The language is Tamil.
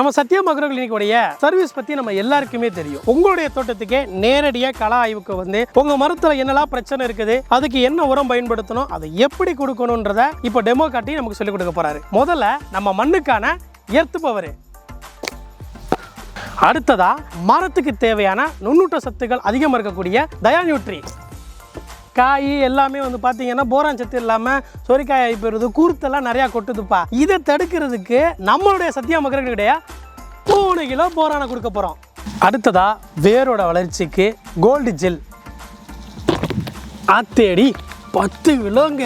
நம்ம சத்யா மக்ரோ கிளினிக்குடைய சர்வீஸ் பத்தி நம்ம எல்லாருக்குமே தெரியும். உங்களுடைய தோட்டத்துக்கே நேரடியாக கள ஆய்வுக்கு வந்து உங்க மரத்துல என்னெல்லாம் பிரச்சனை இருக்குது அதுக்கு என்ன உரம் பயன்படுத்தணும் அதை எப்படி கொடுக்கணுன்றத இப்போ டெமோ காட்டி நமக்கு சொல்லிக் கொடுக்க போறாரு. முதல்ல நம்ம மண்ணுக்கான எர்த்து பவர் அடுத்ததா மரத்துக்கு தேவையான நுண்ணூட்ட சத்துக்கள் அதிகமாக இருக்கக்கூடிய தயாநியூட்ரி காய் எல்லாமே வந்து பார்த்தீங்கன்னா போரான் சத்து இல்லாமல் சொரிக்காய் ஆகி போயிடுது கூர்த்தெல்லாம் நிறையா கொட்டுதுப்பா. இதை தடுக்கிறதுக்கு நம்மளுடைய சத்தியா மக்களுடைய மூணு கிலோ போரானை கொடுக்க போகிறோம் அடுத்ததா வேரோட வளர்ச்சிக்கு கோல்டு ஜெல் ஆத்தேடி பத்து கிலோங்க.